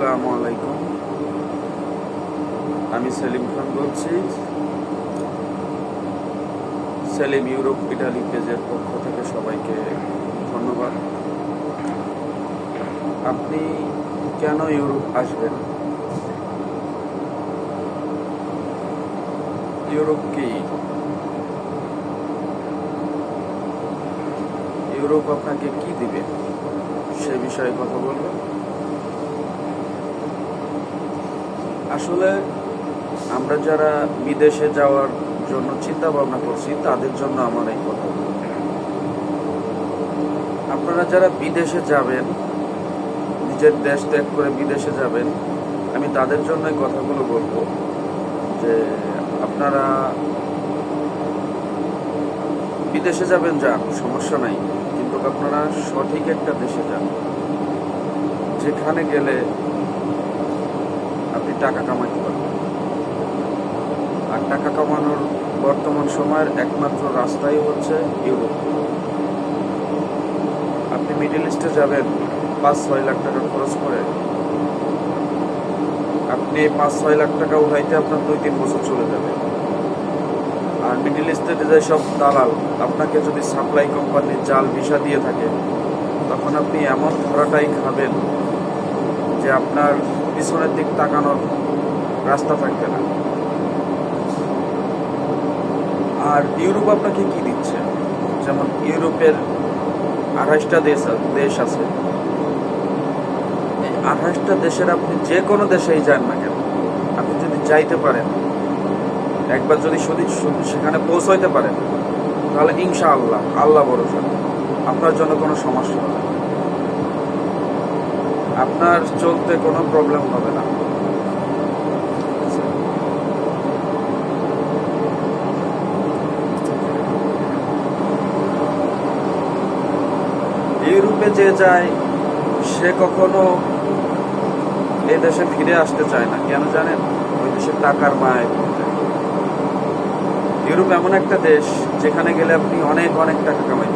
আসসালামু আলাইকুম। আমি সেলিম খান বলছি। সেলিম ইউরোপ ইটালি পেজের পক্ষ থেকে সবাইকে ধন্যবাদ। আপনি কেন ইউরোপ আসবেন? ইউরোপ কি? ইউরোপ আপনাকে কি দিবে? সে বিষয়ে কথা বলব। আসলে আমরা যারা বিদেশে যাওয়ার জন্য চিন্তা ভাবনা করছি, তাদের জন্য আমার এই কথা। আপনারা যারা বিদেশে যাবেন, নিজের দেশ ত্যাগ করে বিদেশে যাবেন, আমি তাদের জন্য এই কথাগুলো বলব যে আপনারা বিদেশে যাবেন যান, সমস্যা নাই। কিন্তু আপনারা সঠিক একটা দেশে যান, যেখানে গেলে আপনি টাকা কামাইতে পারবেন। আর টাকা কামানোর বর্তমান সময়ের একমাত্র রাস্তাই হচ্ছে ইউরোপ। আপনি মিডিল ইস্টে যাবেন, পাঁচ ছয় লাখ টাকা খরচ করে। আপনি পাঁচ ছয় লাখ টাকা উঠাইতে আপনার দুই তিন বছর চলে যাবে। আর মিডিল ইস্টে যে সব দালাল, আপনাকে যদি সাপ্লাই কোম্পানির জাল ভিসা দিয়ে থাকে, তখন আপনি এমন ধরাটাই খাবেন যে আপনার পিছনের দিক তাকানোর রাস্তা থাকবে না। আর ইউরোপ আপনাকে কি দিচ্ছে? যেমন ইউরোপের আঠাশটা দেশ দেশ আছে। এই আঠাশটা দেশের আপনি যে কোনো দেশেই যান না কেন? আপনি যদি যাইতে পারেন, একবার যদি সেখানে পৌঁছাইতে পারেন, তাহলে ইনশা আল্লাহ আল্লাহ ভরসা। আপনার জন্য কোনো সমস্যা হবে আপনার চলতে কোনো প্রবলেম হবে না। ইউরোপে যে যায়, সে কখনো এ দেশে ফিরে আসতে চায় না। কেন জানেন? ওই দেশে টাকার মায় ইউরোপ এমন একটা দেশ, যেখানে গেলে আপনি অনেক অনেক টাকা কামাই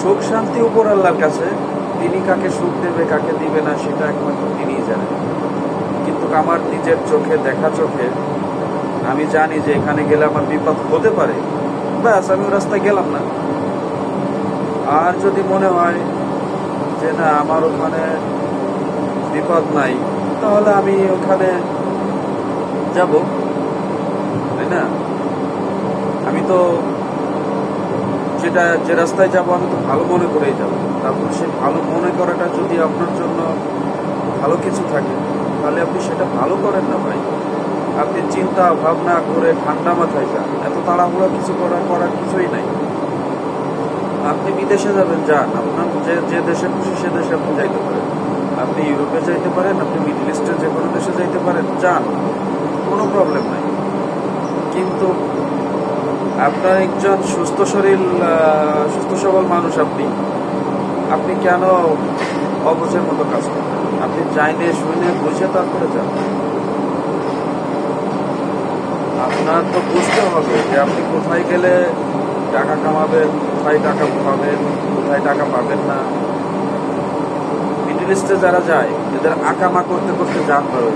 সুখ, শান্তি উপর আল্লাহর কাছে তিনি কাকে সুখ দেবে, কাকে দিবে না, সেটা একমাত্র তিনিই জানেন। কিন্তু আমার নিজের চোখে, দেখা চোখে, আমি জানি যে এখানে গেলে আমার বিপদ হতে পারে। ব্যাস, আমি রাস্তায় গেলাম না। আর যদি মনে হয় যে না, আমার ওখানে বিপদ নাই, তাহলে আমি ওখানে যাব। তাই না? আমি তো যেটা, যে রাস্তায় যাব আমি তো ভালো মনে করেই যাব। তারপর সেই ভালো মনে করাটা যদি আপনার জন্য ভালো কিছু থাকে, তাহলে আপনি সেটা ভালো করেন না ভাই। আপনি চিন্তা ভাবনা করে ঠান্ডা মাথায় যান। এত তাড়াহুড়া কিছু করার করার কিছুই নাই। আপনি বিদেশে যাবেন, যান। আপনার যে যে দেশে খুশি সে দেশে আপনি যাইতে পারেন। আপনি ইউরোপে যাইতে পারেন, আপনি মিডল ইস্টের যে কোনো দেশে যাইতে পারেন, যান। কোনো প্রবলেম নাই। কিন্তু আপনার একজন সুস্থ শরীর সুস্থ সবল মানুষ আপনি। আপনি কেন অবুঝের মতো কাজ করবেন আপনি চাইলে শুনে বুঝে তারপরে যান। আপনার তো বুঝতে হবে যে আপনি কোথায় গেলে টাকা কামাবেন, কোথায় টাকা পাবেন, কোথায় টাকা পাবেন না। মিডিল ইস্টে যারা যায়, এদের আকামা করতে করতে যান হয়ে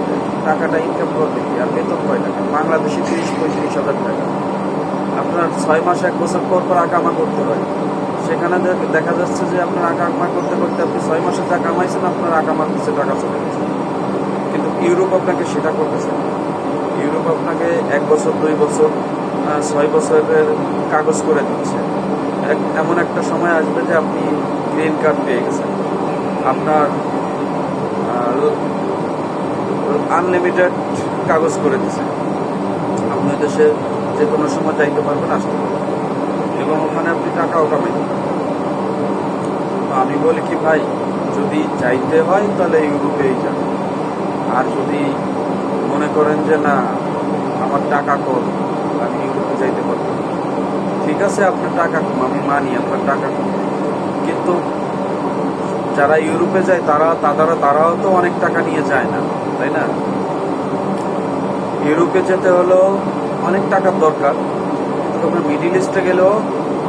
টাকাটা ইনকাম করবে কি? আর বেতন কয় টাকা? বাংলাদেশে তিরিশ পঁয়ত্রিশ হাজার টাকা। আপনার ছয় মাস এক বছর পর পর আঁকা আকামা করতে হয়। সেখানে দেখা যাচ্ছে যে আপনার আঁকা আকামা করতে করতে আপনি ছয় মাসে যা কামাইছেন, আপনার আকামার পিছিয়ে টাকা চলে গেছে। কিন্তু ইউরোপ আপনাকে সেটা করতেছে ইউরোপ আপনাকে এক বছর, দুই বছর ছয় বছরের কাগজ করে দিচ্ছে। এমন একটা সময় আসবে যে আপনি গ্রিন কার্ড পেয়ে গেছেন। আপনার আনলিমিটেড কাগজ করে দিচ্ছে আপনি দেশে যে কোনো সময় যাইতে পারবেন, আসতে পারবেন। এবং ওখানে আপনি টাকাও তো আমি বলি কি, ভাই, যদি চাইতে হয় তাহলে ইউরোপেই যান। আর যদি মনে করেন যে, না, আমার টাকা কম, আমি ইউরোপে যাইতে পারব। ঠিক আছে, আপনার টাকা কম, আমি মানি আপনার টাকা কম। কিন্তু যারা ইউরোপে যায়, তারা তারা তারাও তো অনেক টাকা নিয়ে যায় না, তাই না? ইউরোপে যেতে হলো অনেক টাকার দরকার আপনার মিডিল ইস্টে গেলেও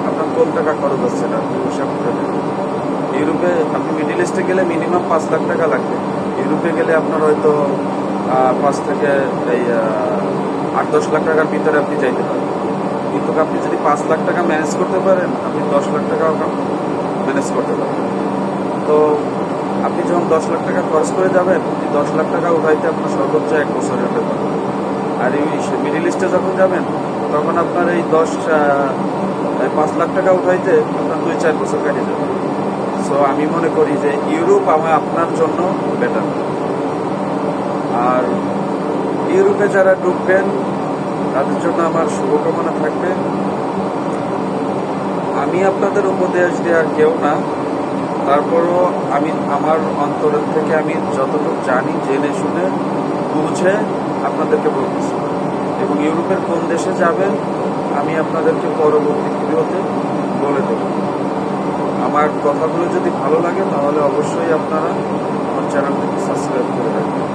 আপনার কম টাকা খরচ হচ্ছে না হিসাব করে। ইউরোপে আপনি মিডিল ইস্টে গেলে মিনিমাম পাঁচ লাখ টাকা লাগবে। ইউরোপে গেলে আপনার হয়তো পাঁচ থেকে, এই আট, দশ লাখ টাকার ভিতরে আপনি যাইতে পারেন। কিন্তু আপনি যদি পাঁচ লাখ টাকা ম্যানেজ করতে পারেন, আপনি দশ লাখ টাকাও ম্যানেজ করতে পারেন। তো আপনি যখন দশ লাখ টাকা খরচ করে যাবেন দশ লাখ টাকা উঠাইতে আপনার সর্বোচ্চ এক বছরের ব্যাপার। আর মিডিল ইস্টে যখন যাবেন, তখন আপনার এই দশ পাঁচ লাখ টাকা উঠাইতে আপনার দুই, চার বছর কেটে যাবে। সো আমি মনে করি যে ইউরোপ আমার, আপনার জন্য বেটার আর ইউরোপে যারা ঢুকবেন তাদের জন্য আমার শুভকামনা থাকবে। আমি আপনাদের উপদেশ দেওয়ার কেউ না। তারপরও আমি, আমার অন্তরের থেকে আমি যতটুকু জানি, জেনে শুনে, বুঝে আপনাদেরকে বলতেছি। এবং ইউরোপের কোন দেশে যাবেন, আমি আপনাদেরকে পরবর্তী ভিডিওতে বলে দেব। আমার কথাগুলো যদি ভালো লাগে, তাহলে অবশ্যই আপনারা আমার চ্যানেলটিকে সাবস্ক্রাইব করে রাখবেন।